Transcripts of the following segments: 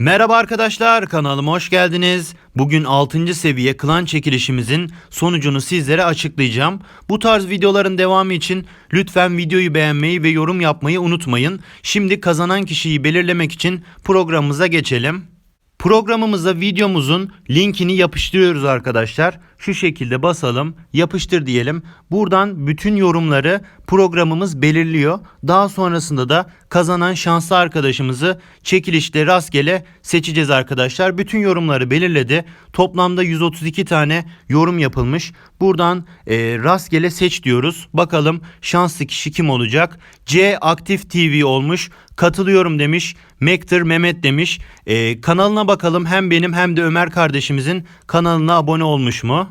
Merhaba arkadaşlar kanalıma hoş geldiniz. Bugün 6. seviye klan çekilişimizin sonucunu sizlere açıklayacağım. Bu tarz videoların devamı için lütfen videoyu beğenmeyi ve yorum yapmayı unutmayın. Şimdi kazanan kişiyi belirlemek için programımıza geçelim. Programımıza videomuzun linkini yapıştırıyoruz arkadaşlar. Şu şekilde basalım, yapıştır diyelim. Buradan bütün yorumları programımız belirliyor. Daha sonrasında da kazanan şanslı arkadaşımızı çekilişte rastgele seçeceğiz arkadaşlar. Bütün yorumları belirledi. Toplamda 132 tane yorum yapılmış. Buradan e, rastgele seç diyoruz. Bakalım şanslı kişi kim olacak? C Aktif TV olmuş. Katılıyorum demiş. Mektir Mehmet demiş. E, kanalına bakalım hem benim hem de Ömer kardeşimizin kanalına abone olmuş mu?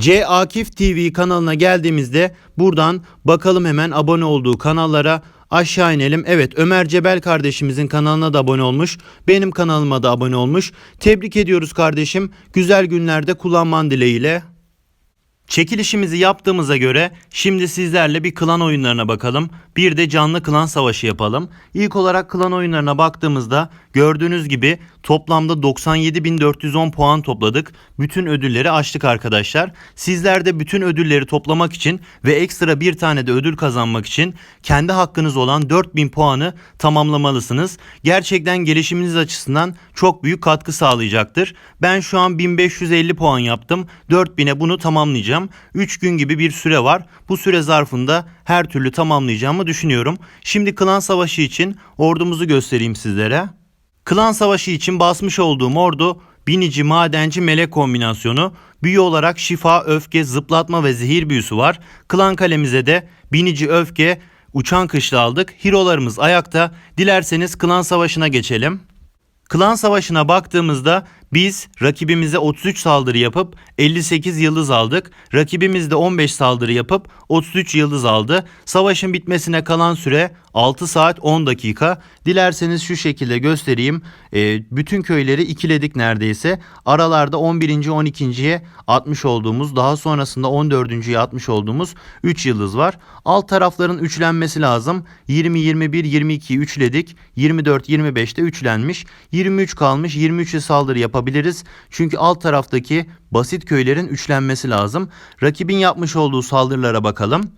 C Akif TV kanalına geldiğimizde buradan bakalım hemen abone olduğu kanallara aşağı inelim. Evet Ömer Cebel kardeşimizin kanalına da abone olmuş. Benim kanalıma da abone olmuş. Tebrik ediyoruz kardeşim. Güzel günlerde kullanman dileğiyle. Çekilişimizi yaptığımıza göre şimdi sizlerle bir klan oyunlarına bakalım. Bir de canlı klan savaşı yapalım. İlk olarak klan oyunlarına baktığımızda gördüğünüz gibi toplamda 97.410 puan topladık. Bütün ödülleri açtık arkadaşlar. Sizler de bütün ödülleri toplamak için ve ekstra bir tane de ödül kazanmak için kendi hakkınız olan 4000 puanı tamamlamalısınız. Gerçekten gelişiminiz açısından çok büyük katkı sağlayacaktır. Ben şu an 1550 puan yaptım. 4000'e bunu tamamlayacağım. 3 gün gibi bir süre var. Bu süre zarfında her türlü tamamlayacağımı düşünüyorum. Şimdi klan savaşı için ordumuzu göstereyim sizlere. Klan savaşı için basmış olduğum ordu binici, madenci, melek kombinasyonu. Büyü olarak şifa, öfke, zıplatma ve zehir büyüsü var. Klan kalemize de binici, öfke, uçan kışla aldık. Hero'larımız ayakta. Dilerseniz klan savaşına geçelim. Klan savaşına baktığımızda biz rakibimize 33 saldırı yapıp 58 yıldız aldık. Rakibimiz de 15 saldırı yapıp 33 yıldız aldı. Savaşın bitmesine kalan süre 6 saat 10 dakika. Dilerseniz şu şekilde göstereyim. Ee, bütün köyleri ikiledik neredeyse. Aralarda 11. 12.ye atmış olduğumuz daha sonrasında 14.ye atmış olduğumuz 3 yıldız var. Alt tarafların üçlenmesi lazım. 20, 21, 22'yi üçledik. 24, 25'te üçlenmiş. 23 kalmış. 23'e saldırı yapabiliriz. Çünkü alt taraftaki basit köylerin üçlenmesi lazım. Rakibin yapmış olduğu saldırılara bakalım.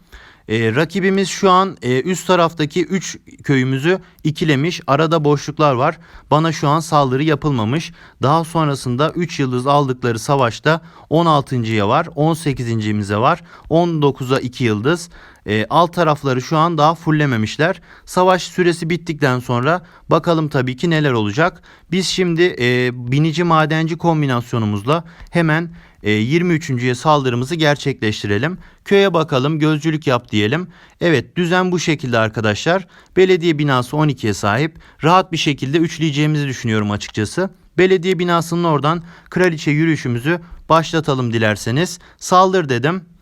Ee, rakibimiz şu an e, üst taraftaki 3 köyümüzü ikilemiş. Arada boşluklar var. Bana şu an saldırı yapılmamış. Daha sonrasında 3 yıldız aldıkları savaşta 16.ya var. 18.imize var. 19'a 2 yıldız. E, alt tarafları şu an daha fullememişler. Savaş süresi bittikten sonra bakalım tabii ki neler olacak. Biz şimdi e, binici madenci kombinasyonumuzla hemen e, 23.ye saldırımızı gerçekleştirelim. Köye bakalım gözcülük yap diyelim. Evet düzen bu şekilde arkadaşlar. Belediye binası 12'ye sahip. Rahat bir şekilde üçleyeceğimizi düşünüyorum açıkçası. Belediye binasının oradan kraliçe yürüyüşümüzü başlatalım dilerseniz. Saldır dedim.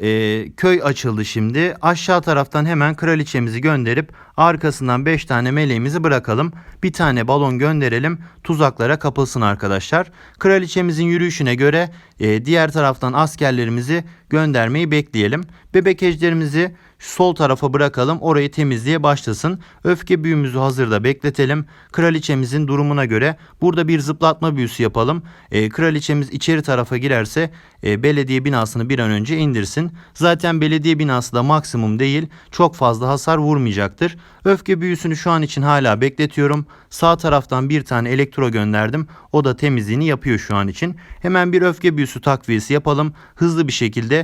Ee, köy açıldı şimdi. Aşağı taraftan hemen kraliçemizi gönderip arkasından 5 tane meleğimizi bırakalım. Bir tane balon gönderelim. Tuzaklara kapılsın arkadaşlar. Kraliçemizin yürüyüşüne göre e, diğer taraftan askerlerimizi göndermeyi bekleyelim. Bebek ejderimizi sol tarafa bırakalım. Orayı temizliğe başlasın. Öfke büyümüzü hazırda bekletelim. Kraliçemizin durumuna göre burada bir zıplatma büyüsü yapalım. E, kraliçemiz içeri tarafa girerse e, belediye binasını bir an önce indirsin. Zaten belediye binası da maksimum değil. Çok fazla hasar vurmayacaktır. Öfke büyüsünü şu an için hala bekletiyorum. Sağ taraftan bir tane elektro gönderdim. O da temizliğini yapıyor şu an için. Hemen bir öfke büyüsü takviyesi yapalım. Hızlı bir şekilde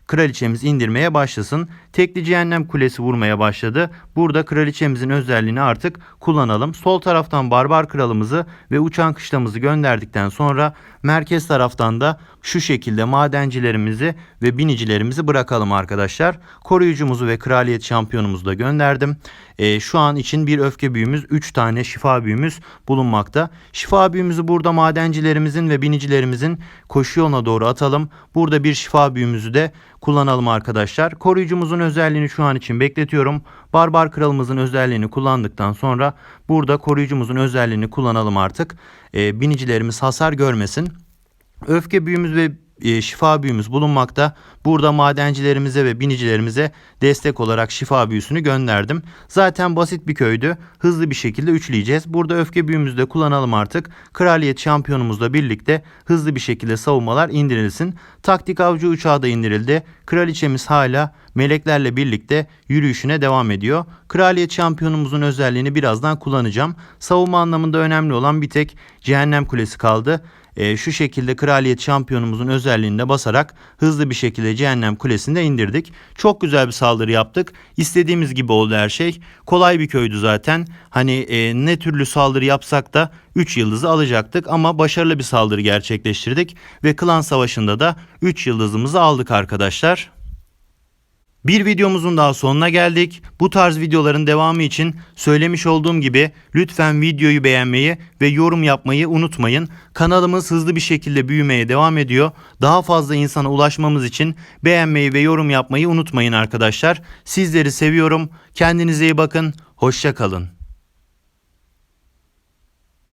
kraliçemiz indirmeye başlasın. Tekli cehennem kulesi vurmaya başladı. Burada kraliçemizin özelliğini artık kullanalım. Sol taraftan barbar kralımızı ve uçan kışlamızı gönderdikten sonra merkez taraftan da şu şekilde madencilerimizi ve binicilerimizi bırakalım arkadaşlar. Koruyucumuzu ve kraliyet şampiyonumuzu da gönderdim. E, şu an için bir öfke büyümüz, 3 tane şifa büyümüz bulunmakta. Şifa büyümüzü burada madencilerimizin ve binicilerimizin koşu yoluna doğru atalım. Burada bir şifa büyümüzü de kullanalım arkadaşlar. Koruyucumuzun özelliğini şu an için bekletiyorum. Barbar kralımızın özelliğini kullandıktan sonra burada koruyucumuzun özelliğini kullanalım artık. E, binicilerimiz hasar görmesin. Öfke büyümüz ve şifa büyümüz bulunmakta. Burada madencilerimize ve binicilerimize destek olarak şifa büyüsünü gönderdim. Zaten basit bir köydü. Hızlı bir şekilde üçleyeceğiz. Burada öfke büyümüzü de kullanalım artık. Kraliyet şampiyonumuzla birlikte hızlı bir şekilde savunmalar indirilsin. Taktik avcı uçağı da indirildi. Kraliçemiz hala meleklerle birlikte yürüyüşüne devam ediyor. Kraliyet şampiyonumuzun özelliğini birazdan kullanacağım. Savunma anlamında önemli olan bir tek cehennem kulesi kaldı. E, şu şekilde kraliyet şampiyonumuzun özelliğine basarak hızlı bir şekilde cehennem kulesini de indirdik. Çok güzel bir saldırı yaptık. İstediğimiz gibi oldu her şey. Kolay bir köydü zaten. Hani e, ne türlü saldırı yapsak da 3 yıldızı alacaktık ama başarılı bir saldırı gerçekleştirdik ve klan savaşında da 3 yıldızımızı aldık arkadaşlar. Bir videomuzun daha sonuna geldik. Bu tarz videoların devamı için söylemiş olduğum gibi lütfen videoyu beğenmeyi ve yorum yapmayı unutmayın. Kanalımız hızlı bir şekilde büyümeye devam ediyor. Daha fazla insana ulaşmamız için beğenmeyi ve yorum yapmayı unutmayın arkadaşlar. Sizleri seviyorum. Kendinize iyi bakın. Hoşça kalın.